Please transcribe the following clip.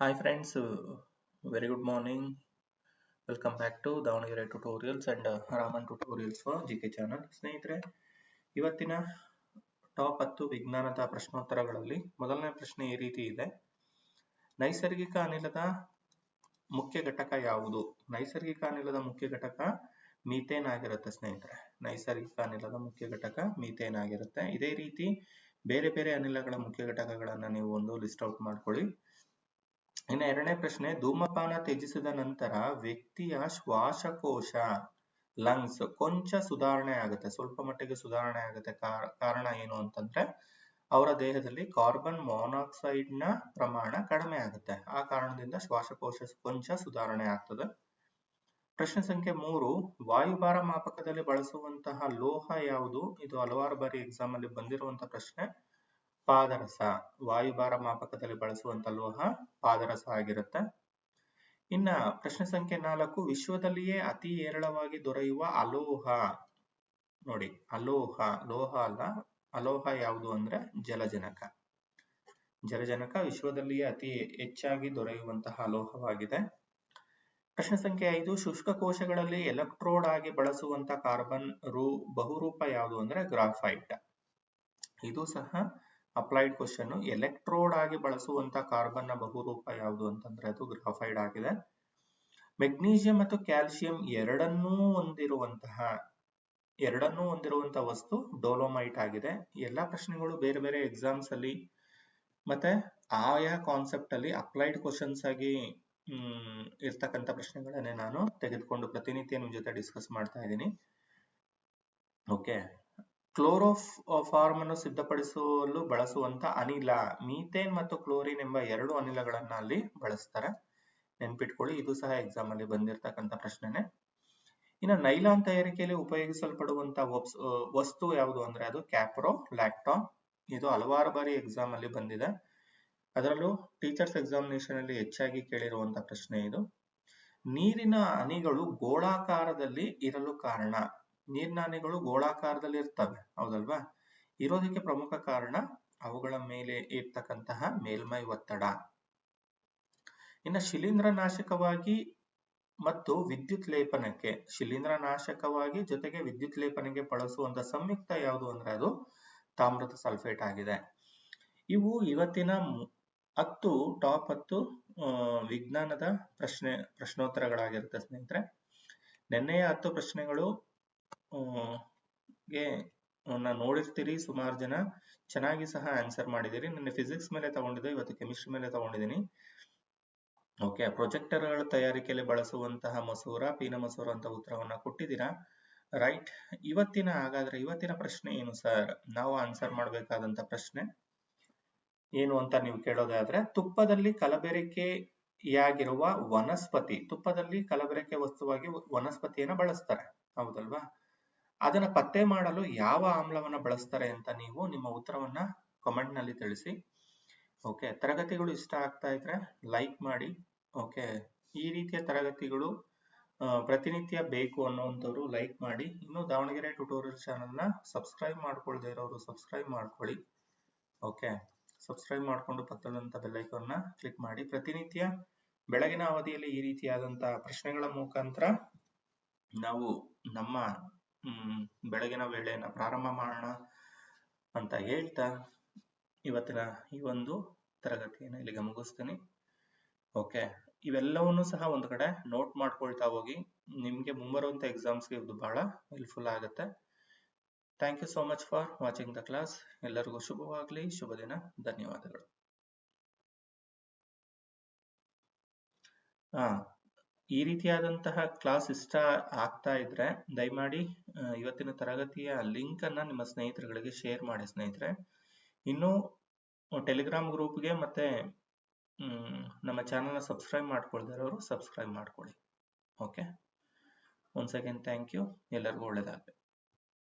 Hi friends, uh, very good morning. Welcome back to Davanagere tutorials and Raman tutorials for G K channel ಸ್ನೇಹಿತರೆ ಇವತ್ತಿನ top ಹತ್ತು ವಿಜ್ಞಾನದ ಪ್ರಶ್ನೋತ್ತರಗಳಲ್ಲಿ ಮೊದಲನೇ ಪ್ರಶ್ನೆ ಈ ರೀತಿ ಇದೆ. ನೈಸರ್ಗಿಕ ಅನಿಲದ ಮುಖ್ಯ ಘಟಕ ಯಾವುದು? ನೈಸರ್ಗಿಕ ಅನಿಲದ ಮುಖ್ಯ ಘಟಕ ಮೀಥೇನ್ ಆಗಿರುತ್ತೆ ಸ್ನೇಹಿತರೆ. ನೈಸರ್ಗಿಕ ಅನಿಲದ ಮುಖ್ಯ ಘಟಕ ಮೀಥೇನ್ ಆಗಿರುತ್ತೆ. ಇದೇ ರೀತಿ ಬೇರೆ ಬೇರೆ ಅನಿಲಗಳ ಮುಖ್ಯ ಘಟಕಗಳನ್ನು ನೀವು ಒಂದು ಲಿಸ್ಟ್ ಔಟ್ ಮಾಡ್ಕೊಳ್ಳಿ. ಇನ್ನು ಎರಡನೇ ಪ್ರಶ್ನೆ, ಧೂಮಪಾನ ತ್ಯಜಿಸಿದ ನಂತರ ವ್ಯಕ್ತಿಯ ಶ್ವಾಸಕೋಶ ಲಂಗ್ಸ್ ಕೊಂಚ ಸುಧಾರಣೆ ಆಗುತ್ತೆ. ಸ್ವಲ್ಪ ಮಟ್ಟಿಗೆ ಸುಧಾರಣೆ ಆಗುತ್ತೆ. ಕಾರಣ ಏನು ಅಂತಂದ್ರೆ, ಅವರ ದೇಹದಲ್ಲಿ ಕಾರ್ಬನ್ ಮಾನಾಕ್ಸೈಡ್ನ ಪ್ರಮಾಣ ಕಡಿಮೆ ಆಗುತ್ತೆ. ಆ ಕಾರಣದಿಂದ ಶ್ವಾಸಕೋಶ ಕೊಂಚ ಸುಧಾರಣೆ ಆಗ್ತದೆ. ಪ್ರಶ್ನೆ ಸಂಖ್ಯೆ ಮೂರು, ವಾಯುಭಾರ ಮಾಪಕದಲ್ಲಿ ಬಳಸುವಂತಹ ಲೋಹ ಯಾವುದು? ಇದು ಹಲವಾರು ಬಾರಿ ಎಕ್ಸಾಮ್ ಅಲ್ಲಿ ಬಂದಿರುವಂತಹ ಪ್ರಶ್ನೆ. ಪಾದರಸ ವಾಯುಭಾರ ಮಾಪಕದಲ್ಲಿ ಬಳಸುವಂತ ಲೋಹ ಪಾದರಸ ಆಗಿರುತ್ತೆ. ಇನ್ನ ಪ್ರಶ್ನೆ ಸಂಖ್ಯೆ ನಾಲ್ಕು, ವಿಶ್ವದಲ್ಲಿಯೇ ಅತಿ ಹೇರಳವಾಗಿ ದೊರೆಯುವ ಅಲೋಹ. ನೋಡಿ, ಅಲೋಹ, ಲೋಹ ಅಲ್ಲ, ಅಲೋಹ ಯಾವುದು ಅಂದ್ರೆ ಜಲಜನಕ. ಜಲಜನಕ ವಿಶ್ವದಲ್ಲಿಯೇ ಅತಿ ಹೆಚ್ಚಾಗಿ ದೊರೆಯುವಂತಹ ಅಲೋಹವಾಗಿದೆ. ಪ್ರಶ್ನೆ ಸಂಖ್ಯೆ ಐದು, ಶುಷ್ಕ ಕೋಶಗಳಲ್ಲಿ ಎಲೆಕ್ಟ್ರೋಡ್ ಆಗಿ ಬಳಸುವಂತ ಕಾರ್ಬನ್ ರೂ ಬಹುರೂಪ ಯಾವುದು ಅಂದ್ರೆ ಗ್ರಾಫೈಟ್. ಇದು ಸಹ ಅಪ್ಲೈಡ್ ಕ್ವಶನ್ ಎಲೆಕ್ಟ್ರೋಡ್ ಆಗಿ ಬಳಸುವಂತ ಕಾರ್ಬನ್ನ ಬಹುರೂಪ ಯಾವುದು ಅಂತಂದ್ರೆ ಅದು ಗ್ರಾಫೈಡ್ ಆಗಿದೆ. ಮೆಗ್ನೀಷಿಯಂ ಮತ್ತು ಕ್ಯಾಲ್ಸಿಯಂ ಎರಡನ್ನೂ ಹೊಂದಿರುವಂತಹ ಎರಡನ್ನೂ ಹೊಂದಿರುವಂತಹ ವಸ್ತು ಡೋಲೋಮೈಟ್ ಆಗಿದೆ. ಎಲ್ಲಾ ಪ್ರಶ್ನೆಗಳು ಬೇರೆ ಬೇರೆ ಎಕ್ಸಾಮ್ಸ್ ಅಲ್ಲಿ ಮತ್ತೆ ಆಯಾ ಕಾನ್ಸೆಪ್ಟ್ ಅಲ್ಲಿ ಅಪ್ಲೈಡ್ ಕ್ವಶನ್ಸ್ ಆಗಿ ಇರ್ತಕ್ಕಂಥ ಪ್ರಶ್ನೆಗಳನ್ನೇ ನಾನು ತೆಗೆದುಕೊಂಡು ಪ್ರತಿನಿತ್ಯ ನಿಮ್ ಜೊತೆ ಡಿಸ್ಕಸ್ ಮಾಡ್ತಾ ಇದ್ದೀನಿ. ಓಕೆ ಕ್ಲೋರೋಫ್ ಫಾರ್ಮ್ ಅನ್ನು ಸಿದ್ಧಪಡಿಸಲು ಬಳಸುವಂತ ಅನಿಲ, ಮೀಥೇನ್ ಮತ್ತು ಕ್ಲೋರಿನ್ ಎಂಬ ಎರಡು ಅನಿಲಗಳನ್ನ ಅಲ್ಲಿ ಬಳಸ್ತಾರೆ. ನೆನ್ಪಿಟ್ಕೊಳ್ಳಿ, ಇದು ಸಹ ಎಕ್ಸಾಮ್ ಅಲ್ಲಿ ಬಂದಿರತಕ್ಕಂತ ಪ್ರಶ್ನೆನೆ. ಇನ್ನು ನೈಲಾನ್ ತಯಾರಿಕೆಯಲ್ಲಿ ಉಪಯೋಗಿಸಲ್ಪಡುವಂತ ವಸ್ತು ಯಾವುದು ಅಂದ್ರೆ ಅದು ಕ್ಯಾಪ್ರೋ ಲ್ಯಾಕ್ಟಾನ್ ಇದು ಹಲವಾರು ಬಾರಿ ಎಕ್ಸಾಮ್ ಅಲ್ಲಿ ಬಂದಿದೆ. ಅದರಲ್ಲೂ ಟೀಚರ್ಸ್ ಎಕ್ಸಾಮಿನೇಷನ್ ಅಲ್ಲಿ ಹೆಚ್ಚಾಗಿ ಕೇಳಿರುವಂತ ಪ್ರಶ್ನೆ ಇದು. ನೀರಿನ ಅನಿಗಳು ಗೋಳಾಕಾರದಲ್ಲಿ ಇರಲು ಕಾರಣ. ನೀರಿನ ಹನಿಗಳು ಗೋಳಾಕಾರದಲ್ಲಿ ಇರ್ತವೆ ಹೌದಲ್ವಾ? ಇರೋದಕ್ಕೆ ಪ್ರಮುಖ ಕಾರಣ ಅವುಗಳ ಮೇಲೆ ಇರ್ತಕ್ಕಂತಹ ಮೇಲ್ಮೈ ಒತ್ತಡ. ಇನ್ನು ಶಿಲೀಂಧ್ರ ನಾಶಕವಾಗಿ ಮತ್ತು ವಿದ್ಯುತ್ ಲೇಪನಕ್ಕೆ ಶಿಲೀಂಧ್ರ ನಾಶಕವಾಗಿ ಜೊತೆಗೆ ವಿದ್ಯುತ್ ಲೇಪನಕ್ಕೆ ಬಳಸುವಂತ ಸಂಯುಕ್ತ ಯಾವುದು ಅಂದ್ರೆ ಅದು ತಾಮ್ರದ ಸಲ್ಫೇಟ್ ಆಗಿದೆ. ಇವು ಇವತ್ತಿನ ಹತ್ತು, ಟಾಪ್ ಹತ್ತು ವಿಜ್ಞಾನದ ಪ್ರಶ್ನೆ, ಪ್ರಶ್ನೋತ್ತರಗಳಾಗಿರುತ್ತೆ ಸ್ನೇಹಿತರೆ. ನಿನ್ನೆಯ ಹತ್ತು ಪ್ರಶ್ನೆಗಳು ಗೆ ನೋಡಿರ್ತೀರಿ ಸುಮಾರು ಜನ. ಚೆನ್ನಾಗಿ ಸಹ ಆನ್ಸರ್ ಮಾಡಿದಿರಿ. ನಿನ್ನೆ ಫಿಸಿಕ್ಸ್ ಮೇಲೆ ತಗೊಂಡಿದ್ದೆ, ಇವತ್ತು ಕೆಮಿಸ್ಟ್ರಿ ಮೇಲೆ ತಗೊಂಡಿದ್ದೀನಿ. ಓಕೆ ಪ್ರೊಜೆಕ್ಟರ್ಗಳ ತಯಾರಿಕೆಯಲ್ಲಿ ಬಳಸುವಂತಹ ಮಸೂರ, ಪೀನ ಮಸೂರ ಅಂತ ಉತ್ತರವನ್ನ ಕೊಟ್ಟಿದ್ದೀರಾ? ರೈಟ್ ಇವತ್ತಿನ, ಹಾಗಾದ್ರೆ ಇವತ್ತಿನ ಪ್ರಶ್ನೆ ಏನು ಸರ್ ನಾವು ಆನ್ಸರ್ ಮಾಡಬೇಕಾದಂತ ಪ್ರಶ್ನೆ ಏನು ಅಂತ ನೀವು ಕೇಳೋದಾದ್ರೆ, ತುಪ್ಪದಲ್ಲಿ ಕಲಬೆರಕೆಯಾಗಿರುವ ವನಸ್ಪತಿ, ತುಪ್ಪದಲ್ಲಿ ಕಲಬೆರಕೆ ವಸ್ತುವಾಗಿ ವನಸ್ಪತಿಯನ್ನ ಬಳಸ್ತಾರೆ. ಹೌದಲ್ವಾ? ಅದನ್ನ ಪತ್ತೆ ಮಾಡಲು ಯಾವ ಆಮ್ಲವನ್ನ ಬಳಸ್ತಾರೆ ಅಂತ ನೀವು ನಿಮ್ಮ ಉತ್ತರವನ್ನ ಕಮೆಂಟ್ನಲ್ಲಿ ತಿಳಿಸಿ. ಓಕೆ ತರಗತಿಗಳು ಇಷ್ಟ ಆಗ್ತಾ ಇದ್ರೆ ಲೈಕ್ ಮಾಡಿ. ಓಕೆ ಈ ರೀತಿಯ ತರಗತಿಗಳು ಪ್ರತಿನಿತ್ಯ ಬೇಕು ಅನ್ನುವಂಥವ್ರು ಲೈಕ್ ಮಾಡಿ. ಇನ್ನು ದಾವಣಗೆರೆ ಟ್ಯುಟೋರಿಯಲ್ ಚಾನಲ್ನ ಸಬ್ಸ್ಕ್ರೈಬ್ ಮಾಡ್ಕೊಳ್ದೇ ಇರೋರು ಸಬ್ಸ್ಕ್ರೈಬ್ ಮಾಡ್ಕೊಳ್ಳಿ. ಓಕೆ ಸಬ್ಸ್ಕ್ರೈಬ್ ಮಾಡಿಕೊಂಡು ಪಕ್ಕದಂತ ಬೆಲ್ಲೈಕನ್ನ ಕ್ಲಿಕ್ ಮಾಡಿ. ಪ್ರತಿನಿತ್ಯ ಬೆಳಗಿನ ಅವಧಿಯಲ್ಲಿ ಈ ರೀತಿಯಾದಂತಹ ಪ್ರಶ್ನೆಗಳ ಮುಖಾಂತರ ನಾವು ನಮ್ಮ ಹ್ಮ್, ಬೆಳಗಿನ ವೇಳೆಯನ್ನ ಪ್ರಾರಂಭ ಮಾಡೋಣ ಅಂತ ಹೇಳ್ತಾ ಇವತ್ತಿನ ಈ ಒಂದು ತರಗತಿಯನ್ನು ಇಲ್ಲಿಗೆ ಮುಗಿಸ್ತೀನಿ ಓಕೆ ಇವೆಲ್ಲವನ್ನು ಸಹ ಒಂದು ಕಡೆ ನೋಟ್ ಮಾಡ್ಕೊಳ್ತಾ ಹೋಗಿ. ನಿಮಗೆ ಮುಂಬರುವಂಥ ಎಕ್ಸಾಮ್ಸ್ಗೆ ಇದು ಬಹಳ ಹೆಲ್ಪ್ಫುಲ್ ಆಗುತ್ತೆ. Thank you so much for watching the class ಎಲ್ಲರಿಗೂ ಶುಭವಾಗಲಿ, ಶುಭ ದಿನ. ಧನ್ಯವಾದಗಳು. ಹಾ ಈ ರೀತಿಯಾದಂತಹ ಕ್ಲಾಸ್ ಇಷ್ಟ ಆಗ್ತಾ ಇದ್ರೆ ದಯಮಾಡಿ ಇವತ್ತಿನ ತರಗತಿಯ ಲಿಂಕ್ ಅನ್ನ ನಿಮ್ಮ ಸ್ನೇಹಿತರುಗಳಿಗೆ ಶೇರ್ ಮಾಡಿ ಸ್ನೇಹಿತರೆ. ಇನ್ನು ಟೆಲಿಗ್ರಾಮ್ ಗ್ರೂಪ್ಗೆ ಮತ್ತೆ ನಮ್ಮ ಚಾನಲ್ನ ಸಬ್ಸ್ಕ್ರೈಬ್ ಮಾಡ್ಕೊಳ್ದಿರೋರು ಸಬ್ಸ್ಕ್ರೈಬ್ ಮಾಡ್ಕೊಳ್ಳಿ. Okay one again thank you ಎಲ್ಲರಿಗೂ ಒಳ್ಳೇದಾಗಲಿ.